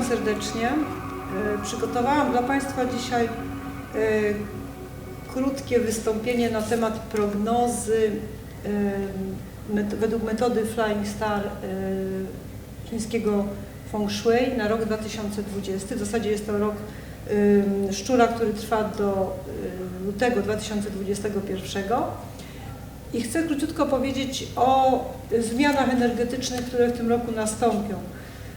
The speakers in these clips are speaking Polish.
Witam serdecznie. E, Przygotowałam dla Państwa dzisiaj e, krótkie wystąpienie na temat prognozy e, według metody Flying Star chińskiego Feng Shui na rok 2020. W zasadzie jest to rok szczura, który trwa do lutego 2021. I chcę króciutko powiedzieć o zmianach energetycznych, które w tym roku nastąpią.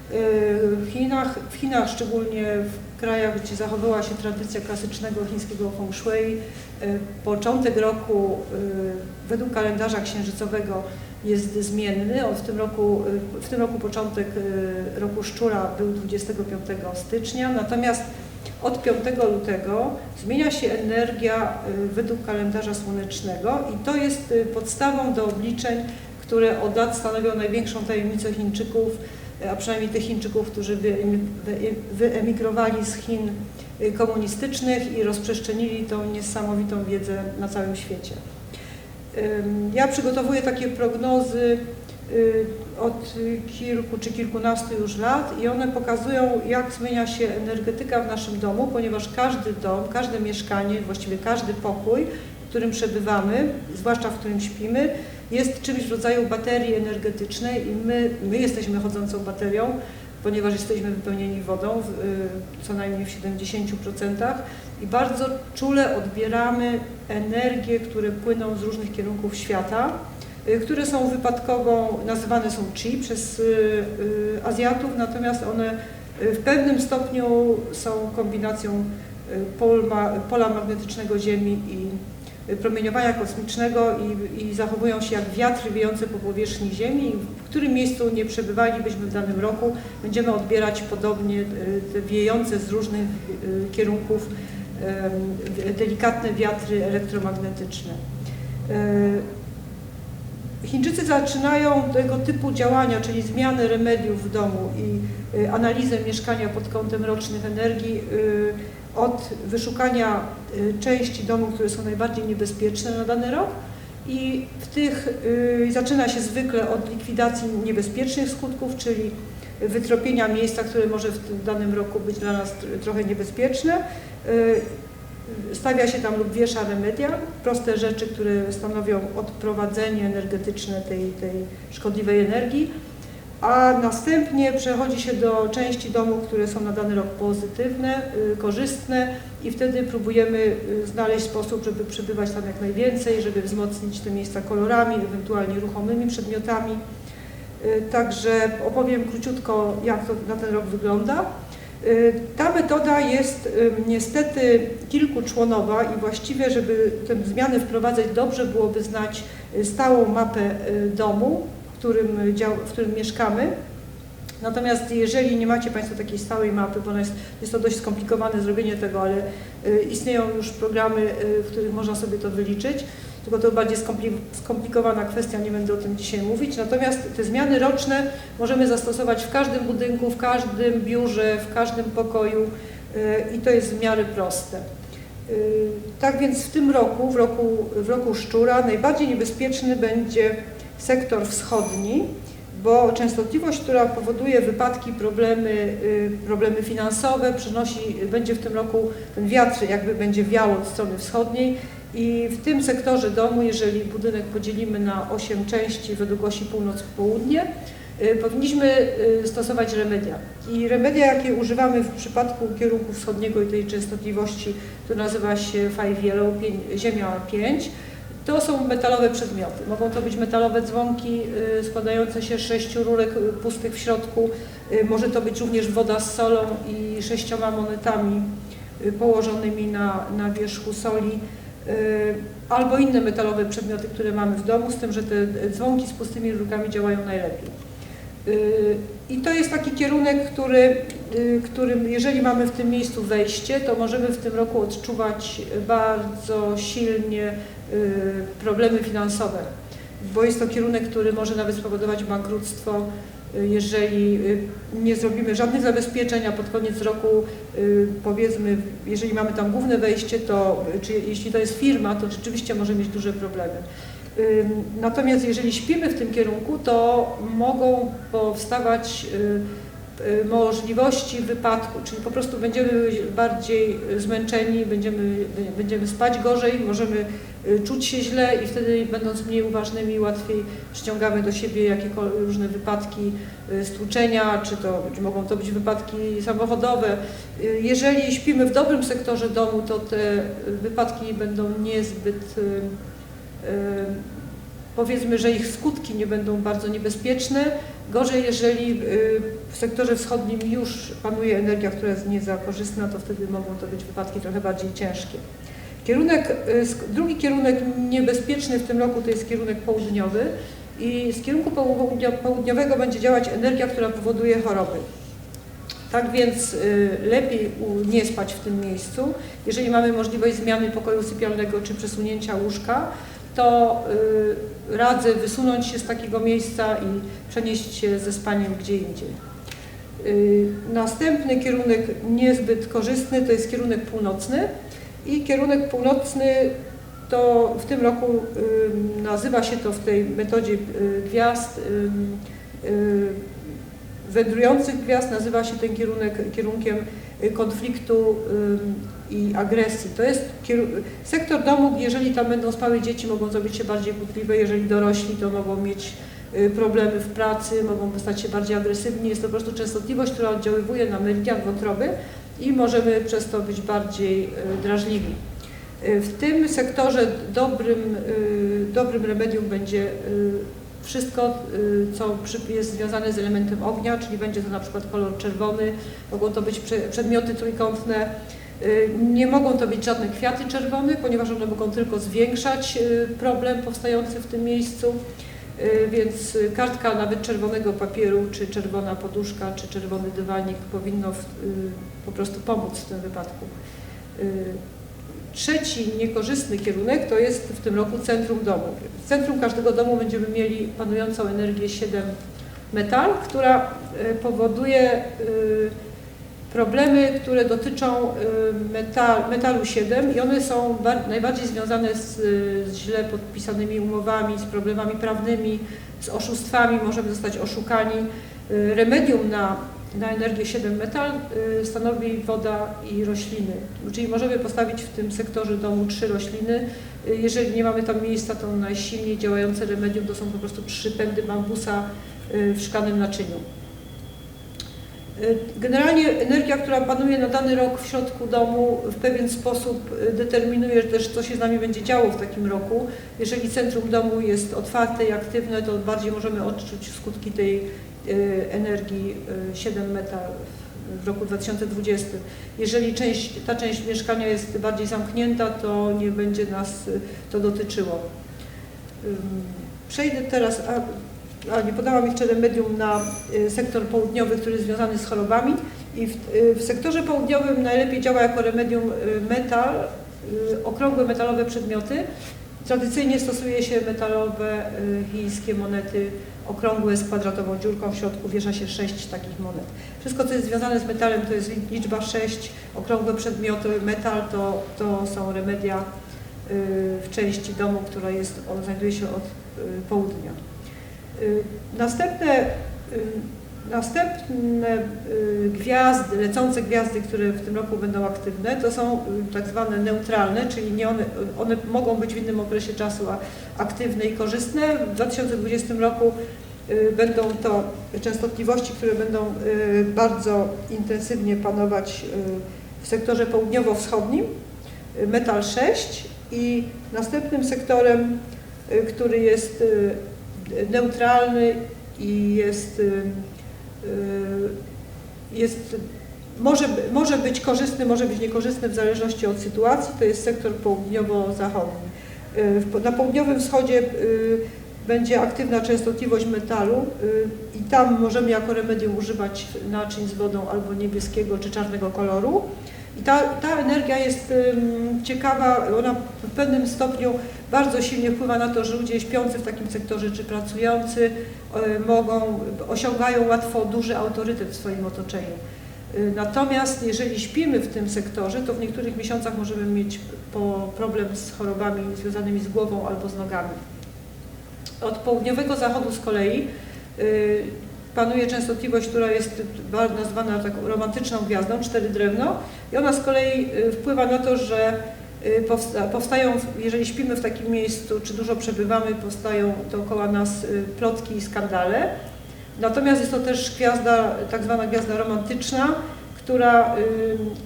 W Chinach, w Chinach, szczególnie w krajach, gdzie zachowała się tradycja klasycznego chińskiego feng shui, y, początek roku y, według kalendarza księżycowego jest zmienny. W tym roku, y, w tym roku początek y, roku szczura był 25 stycznia, natomiast od 5 lutego zmienia się energia y, według kalendarza słonecznego i to jest y, podstawą do obliczeń, które od lat stanowią największą tajemnicę Chińczyków, y, a przynajmniej tych Chińczyków, którzy wy- wyemigrowali z Chin y, komunistycznych i rozprzestrzenili tą niesamowitą wiedzę na całym świecie. Ja przygotowuję takie prognozy od kilku czy kilkunastu już lat i one pokazują, jak zmienia się energetyka w naszym domu, ponieważ każdy dom, każde mieszkanie, właściwie każdy pokój, w którym przebywamy, zwłaszcza w którym śpimy, jest czymś w rodzaju baterii energetycznej i my, my jesteśmy chodzącą baterią, ponieważ jesteśmy wypełnieni wodą, w, y, co najmniej w 70% i bardzo czule odbieramy energię, które płyną z różnych kierunków świata, y, które są wypadkową, nazywane są chi przez y, Azjatów, natomiast one w pewnym stopniu są kombinacją polma, pola magnetycznego Ziemi i promieniowania kosmicznego i, i zachowują się jak wiatry wiejące po powierzchni Ziemi. W którym miejscu nie przebywalibyśmy w danym roku, będziemy odbierać podobnie y, te wiejące z różnych y, kierunków em, delikatne wiatry elektromagnetyczne. E, Chińczycy zaczynają tego typu działania, czyli zmiany remediów w domu i analizę mieszkania pod kątem rocznych energii od wyszukania y, części domu, które są najbardziej niebezpieczne na dany rok i w tych y, zaczyna się zwykle od likwidacji niebezpiecznych skutków, czyli wytropienia miejsca, które może w danym roku być dla nas tr- trochę niebezpieczne. Y, Stawia się tam lub wiesza remedia, proste rzeczy, które stanowią odprowadzenie energetyczne tej, tej szkodliwej energii, a następnie przechodzi się do części domu, które są na dany rok pozytywne, y, korzystne i wtedy próbujemy y, znaleźć sposób, żeby przebywać tam jak najwięcej, żeby wzmocnić te miejsca kolorami, ewentualnie ruchomymi przedmiotami. Y, Także opowiem króciutko, jak to na ten rok wygląda. Ta metoda jest niestety kilkuczłonowa i właściwie, żeby te zmiany wprowadzać dobrze, byłoby znać stałą mapę domu, którym, dział, w którym mieszkamy. Natomiast jeżeli nie macie Państwo takiej stałej mapy, bo jest, jest to dość skomplikowane zrobienie tego, ale y, istnieją już programy, y, w których można sobie to wyliczyć, tylko to bardziej skompli- skomplikowana kwestia, nie będę o tym dzisiaj mówić. Natomiast te zmiany roczne możemy zastosować w każdym budynku, w każdym biurze, w każdym pokoju y, i to jest w miarę proste. Tak więc w tym roku, w roku, w roku szczura, najbardziej niebezpieczny będzie sektor wschodni, bo częstotliwość, która powoduje wypadki, problemy, y, problemy finansowe, przynosi, będzie w tym roku ten wiatr jakby będzie wiał od strony wschodniej i w tym sektorze domu, jeżeli budynek podzielimy na 8 części według osi północ-południe, y, powinniśmy y, stosować remedia. I remedia, jakie używamy w przypadku kierunku wschodniego i tej częstotliwości, która nazywa się Five Yellow, pię- Ziemia 5, to są metalowe przedmioty. Mogą to być metalowe dzwonki y, składające się z sześciu rurek y, pustych w środku. Y, Może to być również woda z solą i sześcioma monetami położonymi na, na wierzchu soli. Albo inne metalowe przedmioty, które mamy w domu, z tym, że te dzwonki z pustymi rurkami działają najlepiej. I to jest taki kierunek, który, którym jeżeli mamy w tym miejscu wejście, to możemy w tym roku odczuwać bardzo silnie problemy finansowe, bo jest to kierunek, który może nawet spowodować bankructwo, y, jeżeli y, nie zrobimy żadnych zabezpieczeń, a pod koniec roku y, powiedzmy, jeżeli mamy tam główne wejście, to czy jeśli to jest firma, to rzeczywiście może mieć duże problemy. Natomiast jeżeli śpimy w tym kierunku, to mogą powstawać y, y, możliwości wypadku, czyli po prostu będziemy bardziej zmęczeni, będziemy, będziemy spać gorzej, możemy y, czuć się źle i wtedy będąc mniej uważnymi łatwiej przyciągamy do siebie jakiekolwiek różne wypadki y, stłuczenia, czy to czy mogą to być wypadki samochodowe. Y, Jeżeli śpimy w dobrym sektorze domu, to te y, wypadki będą niezbyt y, y, powiedzmy, że ich skutki nie będą bardzo niebezpieczne. Gorzej, jeżeli y, w sektorze wschodnim już panuje energia, która jest nie za korzystna, to wtedy mogą to być wypadki trochę bardziej ciężkie. Kierunek, y, drugi kierunek niebezpieczny w tym roku to jest kierunek południowy i z kierunku południo- południowego będzie działać energia, która powoduje choroby. Tak więc y, lepiej nie spać w tym miejscu. Jeżeli mamy możliwość zmiany pokoju sypialnego czy przesunięcia łóżka, to y, radzę wysunąć się z takiego miejsca i przenieść się ze spaniem gdzie indziej. Następny kierunek niezbyt korzystny to jest kierunek północny i kierunek północny to w tym roku nazywa się to w tej metodzie y, gwiazd y, wędrujących gwiazd nazywa się ten kierunek kierunkiem y, konfliktu i agresji. To jest sektor domu, jeżeli tam będą spały dzieci, mogą zrobić się bardziej butliwe, jeżeli dorośli, to mogą mieć problemy w pracy, mogą stać się bardziej agresywni. Jest to po prostu częstotliwość, która oddziaływuje na meridian wątroby i możemy przez to być bardziej y, drażliwi. Y, W tym sektorze dobrym, y, dobrym remedium będzie wszystko, co jest związane z elementem ognia, czyli będzie to na przykład kolor czerwony, mogą to być prze- przedmioty trójkątne, nie mogą to być żadne kwiaty czerwone, ponieważ one mogą tylko zwiększać problem powstający w tym miejscu, więc y, kartka nawet czerwonego papieru, czy czerwona poduszka, czy czerwony dywanik powinno w, y, po prostu pomóc w tym wypadku. Y, Trzeci niekorzystny kierunek to jest w tym roku centrum domu. W centrum każdego domu będziemy mieli panującą energię 7 metal, która powoduje problemy, które dotyczą y, metal, metalu 7 i one są bar- najbardziej związane z, z źle podpisanymi umowami, z problemami prawnymi, z oszustwami, możemy zostać oszukani. Y, Remedium na, na energię 7 metal y, stanowi woda i rośliny, czyli możemy postawić w tym sektorze domu trzy rośliny. Jeżeli nie mamy tam miejsca, to najsilniej działające remedium to są po prostu trzy pędy bambusa w szklanym naczyniu. Y, Generalnie energia, która panuje na dany rok w środku domu w pewien sposób y, determinuje też, co się z nami będzie działo w takim roku. Jeżeli centrum domu jest otwarte i aktywne, to bardziej możemy odczuć skutki tej y, energii y, 7 metal w- roku 2020. Jeżeli część, ta część mieszkania jest bardziej zamknięta, to nie będzie nas to dotyczyło. Przejdę teraz, a, a nie podałam jeszcze remedium na y, sektor południowy, który jest związany z chorobami. I w, y, w sektorze południowym najlepiej działa jako remedium y, metal, okrągłe metalowe przedmioty. Tradycyjnie stosuje się metalowe chińskie monety okrągłe z kwadratową dziurką w środku, wiesza się sześć takich monet. Wszystko, co jest związane z metalem, to jest liczba 6, okrągłe przedmioty, metal to, to są remedia w części domu, która jest, znajduje się od południa. Y, Następne, y, następne y, gwiazdy, lecące gwiazdy, które w tym roku będą aktywne, to są tak zwane neutralne, czyli nie one, one mogą być w innym okresie czasu aktywne i korzystne. W 2020 roku będą to częstotliwości, które będą bardzo intensywnie panować w sektorze południowo-wschodnim, metal 6 i następnym sektorem, który jest neutralny i jest, y, y, jest może, może być korzystny, może być niekorzystny w zależności od sytuacji, to jest sektor południowo-zachodni. Y, Na południowym wschodzie będzie aktywna częstotliwość metalu i tam możemy jako remedium używać naczyń z wodą albo niebieskiego czy czarnego koloru. I ta, ta energia jest ciekawa, ona w pewnym stopniu bardzo silnie wpływa na to, że ludzie śpiący w takim sektorze czy pracujący y, mogą, osiągają łatwo duży autorytet w swoim otoczeniu. Y, Natomiast jeżeli śpimy w tym sektorze, to w niektórych miesiącach możemy mieć problem z chorobami związanymi z głową albo z nogami. Od południowego zachodu z kolei y, panuje częstotliwość, która jest nazwana taką romantyczną gwiazdą, cztery drewno i ona z kolei y, wpływa na to, że y, powsta- powstają, jeżeli śpimy w takim miejscu, czy dużo przebywamy, powstają dookoła nas y, plotki i skandale. Natomiast jest to też gwiazda, tak zwana gwiazda romantyczna, która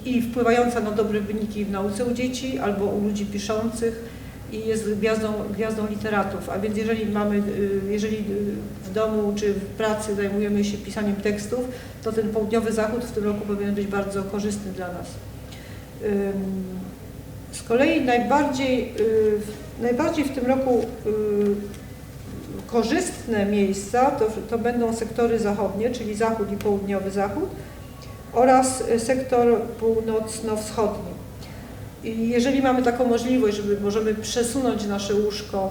i wpływająca na dobre wyniki w nauce u dzieci albo u ludzi piszących i jest gwiazdą, gwiazdą literatów. A więc jeżeli mamy, y, jeżeli y, w domu czy w pracy zajmujemy się pisaniem tekstów, to ten południowy zachód w tym roku powinien być bardzo korzystny dla nas. Z kolei najbardziej, y, najbardziej w tym roku korzystne miejsca to, to będą sektory zachodnie, czyli zachód i południowy zachód oraz sektor północno-wschodni. Jeżeli mamy taką możliwość, żeby możemy przesunąć nasze łóżko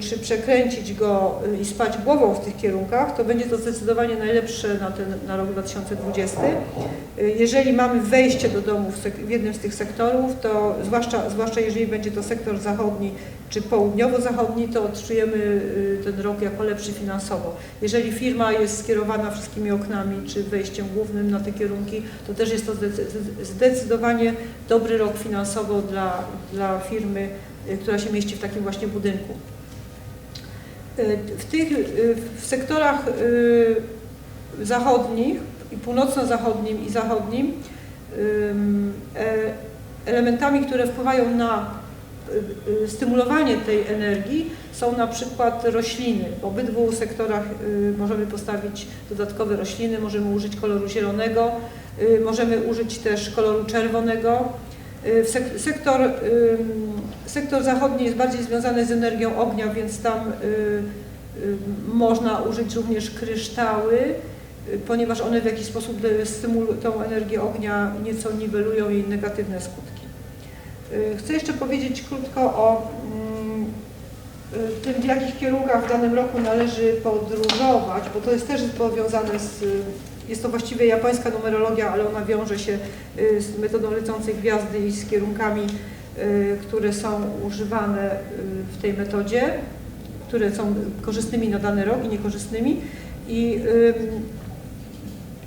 czy przekręcić go y, i spać głową w tych kierunkach, to będzie to zdecydowanie najlepsze na, ten, na rok 2020. Y, Jeżeli mamy wejście do domu w, w jednym z tych sektorów, to zwłaszcza, zwłaszcza jeżeli będzie to sektor zachodni czy południowo-zachodni, to odczujemy y, ten rok jako lepszy finansowo. Jeżeli firma jest skierowana wszystkimi oknami czy wejściem głównym na te kierunki, to też jest to zdecy- zdecydowanie dobry rok finansowo dla, dla firmy, y, która się mieści w takim właśnie budynku. Y, W tych y, w sektorach y, zachodnich, i północno-zachodnim i zachodnim, e- elementami, które wpływają na stymulowanie tej energii są na przykład rośliny. W obydwu sektorach możemy postawić dodatkowe rośliny, możemy użyć koloru zielonego, możemy użyć też koloru czerwonego. Sektor, sektor zachodni jest bardziej związany z energią ognia, więc tam y, y, można użyć również kryształy, y, ponieważ one w jakiś sposób tą energię ognia nieco niwelują jej negatywne skutki. Chcę jeszcze powiedzieć krótko o mm, tym, w jakich kierunkach w danym roku należy podróżować, bo to jest też powiązane z, jest to właściwie japońska numerologia, ale ona wiąże się z metodą lecącej gwiazdy i z kierunkami, które są używane y, w tej metodzie, które są korzystnymi na dany rok i niekorzystnymi. I ym,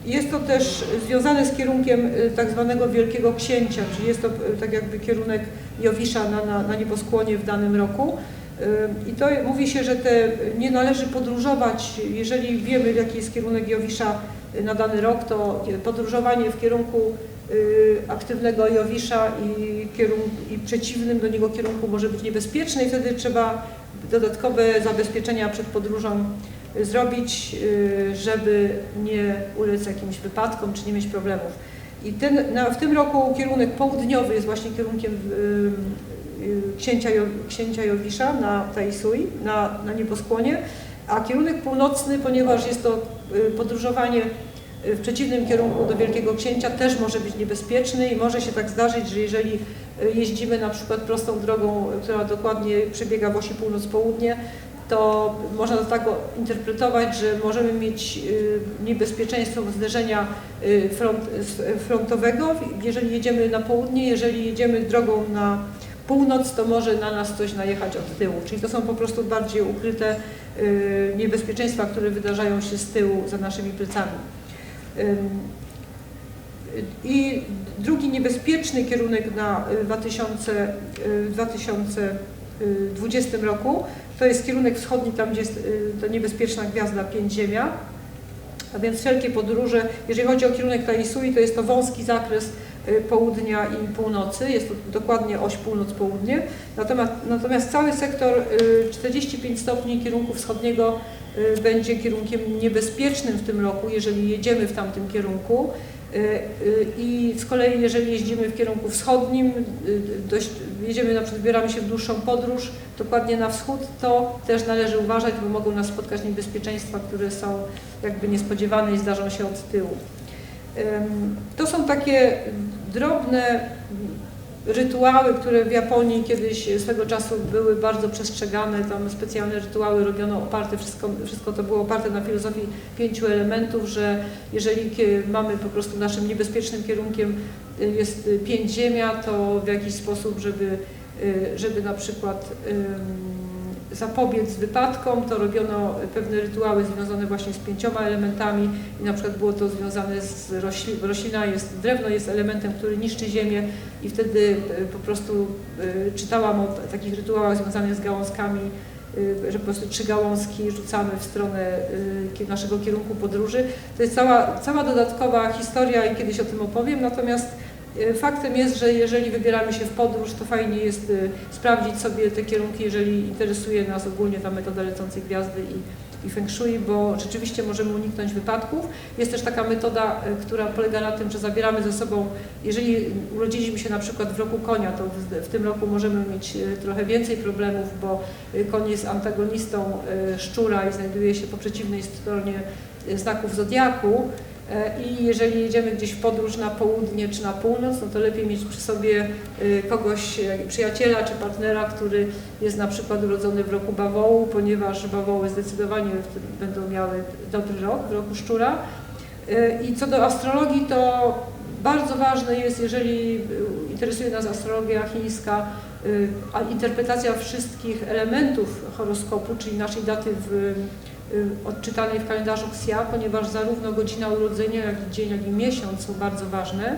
jest to też związane z kierunkiem y, tak zwanego Wielkiego Księcia, czyli jest to y, tak jakby kierunek Jowisza na, na, na nieboskłonie w danym roku. Y, I to mówi się, że te, nie należy podróżować, jeżeli wiemy jaki jest kierunek Jowisza y, na dany rok, to podróżowanie w kierunku y, aktywnego Jowisza i, kierunku, i przeciwnym do niego kierunku może być niebezpieczne i wtedy trzeba dodatkowe zabezpieczenia przed podróżą y, zrobić, y, żeby nie ulec jakimś wypadkom czy nie mieć problemów. I ten, na, w tym roku kierunek południowy jest właśnie kierunkiem y, y, księcia, księcia Jowisza na Taisui, na, na nieboskłonie, a kierunek północny, ponieważ jest to y, podróżowanie y, w przeciwnym kierunku do Wielkiego Księcia też może być niebezpieczny i może się tak zdarzyć, że jeżeli y, jeździmy na przykład prostą drogą, która dokładnie przebiega w osi północ-południe, to można to tak interpretować, że możemy mieć y, niebezpieczeństwo zderzenia y, front, frontowego, jeżeli jedziemy na południe, jeżeli jedziemy drogą na północ, to może na nas coś najechać od tyłu. Czyli to są po prostu bardziej ukryte niebezpieczeństwa, które wydarzają się z tyłu za naszymi plecami. I drugi niebezpieczny kierunek na y, 2000, y, w 2020 roku to jest kierunek wschodni, tam gdzie jest y, ta niebezpieczna gwiazda pięć Ziemia. A więc wszelkie podróże, jeżeli chodzi o kierunek Taisui, to jest to wąski zakres y, południa i północy, jest to dokładnie oś północ-południe. Natomiast, natomiast cały sektor y, 45 stopni kierunku wschodniego y, będzie kierunkiem niebezpiecznym w tym roku, jeżeli jedziemy w tamtym kierunku. Y, y, I z kolei, jeżeli jeździmy w kierunku wschodnim, y, dość, jedziemy na przykład, zbieramy się w dłuższą podróż, dokładnie na wschód, to też należy uważać, bo mogą nas spotkać niebezpieczeństwa, które są jakby niespodziewane i zdarzą się od tyłu. To są takie drobne rytuały, które w Japonii kiedyś swego czasu były bardzo przestrzegane, tam specjalne rytuały robiono oparte, wszystko, wszystko to było oparte na filozofii pięciu elementów, że jeżeli mamy po prostu naszym niebezpiecznym kierunkiem y, jest pięć ziemia, to w jakiś sposób, żeby, y, żeby na przykład zapobiec wypadkom, to robiono pewne rytuały związane właśnie z pięcioma elementami i na przykład było to związane z rośli, roślina jest, drewno jest elementem, który niszczy ziemię i wtedy e, po prostu e, czytałam o takich rytuałach związanych z gałązkami, e, że po prostu trzy gałązki rzucamy w stronę naszego kierunku podróży. To jest cała, cała dodatkowa historia i kiedyś o tym opowiem, natomiast faktem jest, że jeżeli wybieramy się w podróż, to fajnie jest e, sprawdzić sobie te kierunki, jeżeli interesuje nas ogólnie ta metoda lecącej gwiazdy i, i feng shui, bo rzeczywiście możemy uniknąć wypadków. Jest też taka metoda, e, która polega na tym, że zabieramy ze sobą, jeżeli urodziliśmy się na przykład w roku konia, to w, w tym roku możemy mieć trochę więcej problemów, bo koń jest antagonistą szczura i znajduje się po przeciwnej stronie znaków zodiaku, I jeżeli jedziemy gdzieś w podróż na południe czy na północ, no to lepiej mieć przy sobie e, kogoś, e, przyjaciela czy partnera, który jest na przykład urodzony w roku bawołu, ponieważ bawoły zdecydowanie będą miały dobry rok, w roku szczura. I co do astrologii, to bardzo ważne jest, jeżeli interesuje nas astrologia chińska, a interpretacja wszystkich elementów horoskopu, czyli naszej daty w Y, odczytanej w kalendarzu Xia, ponieważ zarówno godzina urodzenia, jak i dzień, jak i miesiąc są bardzo ważne.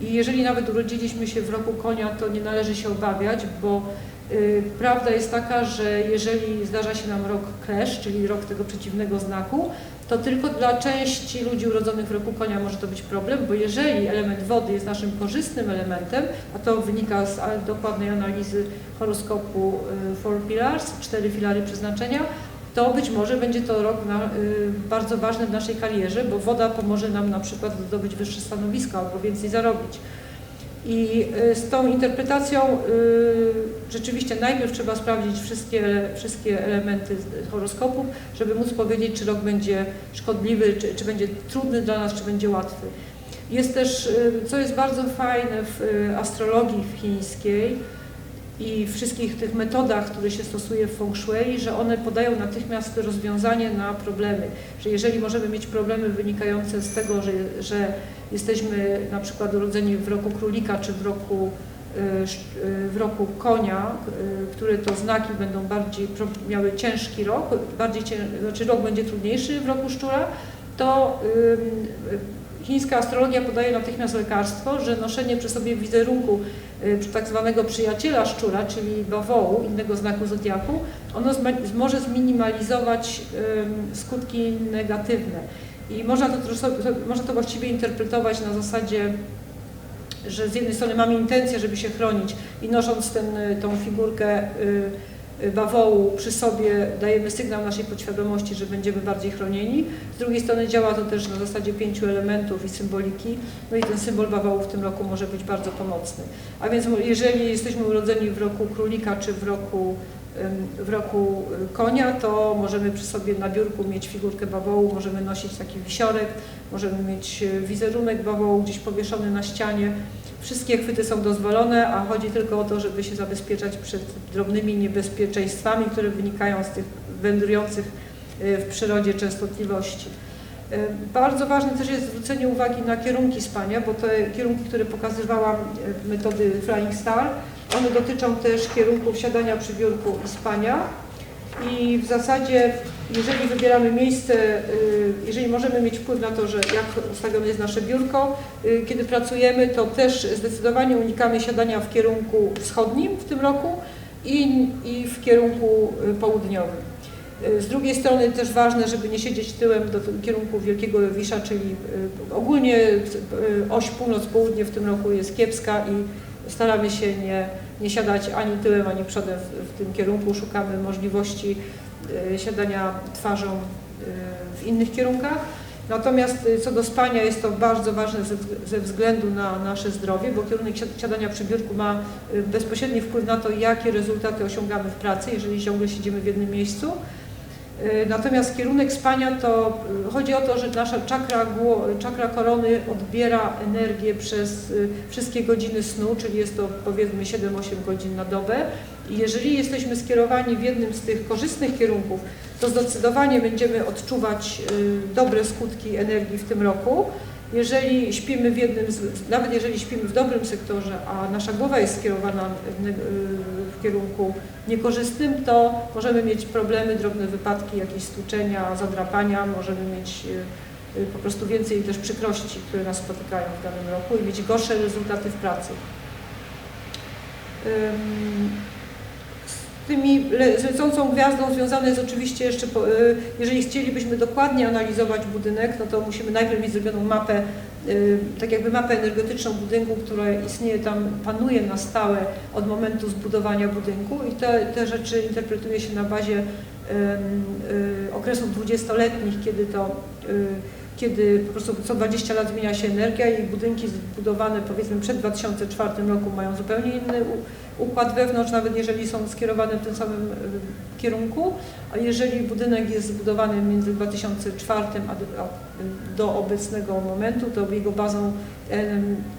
I jeżeli nawet urodziliśmy się w roku konia, to nie należy się obawiać, bo y, prawda jest taka, że jeżeli zdarza się nam rok klesz, czyli rok tego przeciwnego znaku, to tylko dla części ludzi urodzonych w roku konia może to być problem, bo jeżeli element wody jest naszym korzystnym elementem, a to wynika z dokładnej analizy horoskopu y, Four Pillars, cztery filary przeznaczenia, to być może będzie to rok na, y, bardzo ważny w naszej karierze, bo woda pomoże nam na przykład zdobyć wyższe stanowisko albo więcej zarobić. I y, z tą interpretacją y, rzeczywiście najpierw trzeba sprawdzić wszystkie, wszystkie elementy horoskopu, żeby móc powiedzieć, czy rok będzie szkodliwy, czy, czy będzie trudny dla nas, czy będzie łatwy. Jest też, y, co jest bardzo fajne w y, astrologii chińskiej, i wszystkich tych metodach, które się stosuje w feng shui, że one podają natychmiast rozwiązanie na problemy. Że jeżeli możemy mieć problemy wynikające z tego, że, że jesteśmy na przykład urodzeni w roku królika czy w roku, e, e, w roku konia, e, które to znaki będą bardziej miały ciężki rok, bardziej cię, znaczy rok będzie trudniejszy w roku szczura, to chińska astrologia podaje natychmiast lekarstwo, że noszenie przy sobie wizerunku y, tak zwanego przyjaciela szczura, czyli bawołu, innego znaku zodiaku, ono może zminimalizować skutki negatywne. I można to, można to właściwie interpretować na zasadzie, że z jednej strony mamy intencję, żeby się chronić i nosząc ten, y, figurkę y, bawołu przy sobie dajemy sygnał naszej podświadomości, że będziemy bardziej chronieni. Z drugiej strony działa to też na zasadzie pięciu elementów i symboliki, no i ten symbol bawołu w tym roku może być bardzo pomocny. A więc jeżeli jesteśmy urodzeni w roku królika czy w roku w roku y, konia, to możemy przy sobie na biurku mieć figurkę bawołu, możemy nosić taki wisiorek, możemy mieć y, wizerunek bawołu gdzieś powieszony na ścianie. Wszystkie chwyty są dozwolone, a chodzi tylko o to, żeby się zabezpieczać przed drobnymi niebezpieczeństwami, które wynikają z tych wędrujących y, w przyrodzie częstotliwości. Bardzo ważne też jest zwrócenie uwagi na kierunki spania, bo te kierunki, które pokazywałam, metody Flying Star, one dotyczą też kierunków siadania przy biurku i spania. I w zasadzie, jeżeli wybieramy miejsce, y, jeżeli możemy mieć wpływ na to, że jak ustawione jest nasze biurko, y, kiedy pracujemy, to też zdecydowanie unikamy siadania w kierunku wschodnim w tym roku i, i w kierunku y, południowym. Z drugiej strony też ważne, żeby nie siedzieć tyłem do kierunku Wielkiego Jowisza, czyli ogólnie oś północ-południe w tym roku jest kiepska i staramy się nie, nie siadać ani tyłem, ani przodem w, w tym kierunku. Szukamy możliwości siadania twarzą y, w innych kierunkach. Natomiast y, co do spania jest to bardzo ważne ze, względu na nasze zdrowie, bo kierunek siadania przy biurku ma bezpośredni wpływ na to, jakie rezultaty osiągamy w pracy, jeżeli ciągle siedzimy w jednym miejscu. Y, natomiast kierunek spania to y, chodzi o to, że nasza czakra, czakra korony odbiera energię przez y, wszystkie godziny snu, czyli jest to powiedzmy 7-8 godzin na dobę. I jeżeli jesteśmy skierowani w jednym z tych korzystnych kierunków, to zdecydowanie będziemy odczuwać dobre skutki energii w tym roku. Jeżeli śpimy w jednym, z, nawet jeżeli śpimy w dobrym sektorze, a nasza głowa jest skierowana w kierunku niekorzystnym, to możemy mieć problemy, drobne wypadki, jakieś stłuczenia, zadrapania, możemy mieć y, y, po prostu więcej też przykrości, które nas spotykają w danym roku i mieć gorsze rezultaty w pracy. Z tymi lecącą gwiazdą związane jest oczywiście jeszcze, y, jeżeli chcielibyśmy dokładnie analizować budynek, no to musimy najpierw mieć zrobioną mapę, tak jakby mapę energetyczną budynku, która istnieje tam, panuje na stałe od momentu zbudowania budynku i te, te rzeczy interpretuje się na bazie y, okresów dwudziestoletnich, kiedy to y, kiedy po prostu co 20 lat zmienia się energia i budynki zbudowane powiedzmy przed 2004 roku mają zupełnie inny układ wewnątrz, nawet jeżeli są skierowane w tym samym y, kierunku, a jeżeli budynek jest zbudowany między 2004 a do, obecnego momentu, to jego bazą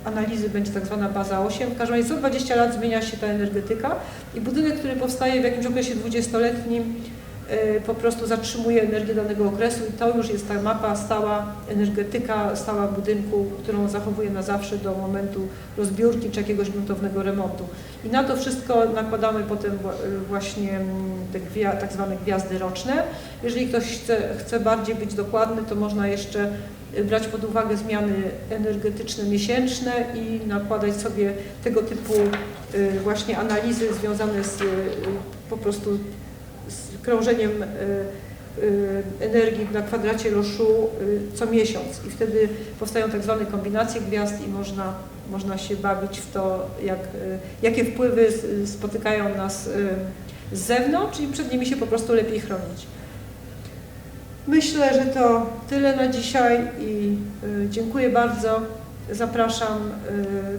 analizy będzie tak zwana baza 8. W każdym razie co 20 lat zmienia się ta energetyka i budynek, który powstaje w jakimś okresie 20-letnim y, po prostu zatrzymuje energię danego okresu i to już jest ta mapa stała, energetyka stała budynku, którą zachowuje na zawsze do momentu rozbiórki czy jakiegoś gruntownego remontu. I na to wszystko nakładamy potem y, właśnie mm, te tak zwane gwiazdy roczne. Jeżeli ktoś chce, chce bardziej być dokładny, to można jeszcze y, brać pod uwagę zmiany energetyczne miesięczne i nakładać sobie tego typu y, właśnie analizy związane z y, y, po prostu krążeniem y, y, energii na kwadracie Loszu y, co miesiąc i wtedy powstają tak zwane kombinacje gwiazd i można, można się bawić w to, jak, jakie wpływy spotykają nas z zewnątrz i przed nimi się po prostu lepiej chronić. Myślę, że to tyle na dzisiaj i dziękuję bardzo. Zapraszam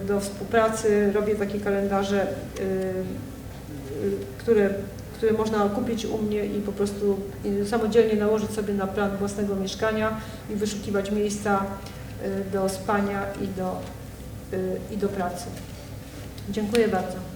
do współpracy. Robię takie kalendarze, które, które można kupić u mnie i po prostu samodzielnie nałożyć sobie na plan własnego mieszkania i wyszukiwać miejsca y, do spania i do, y, i do pracy. Dziękuję bardzo.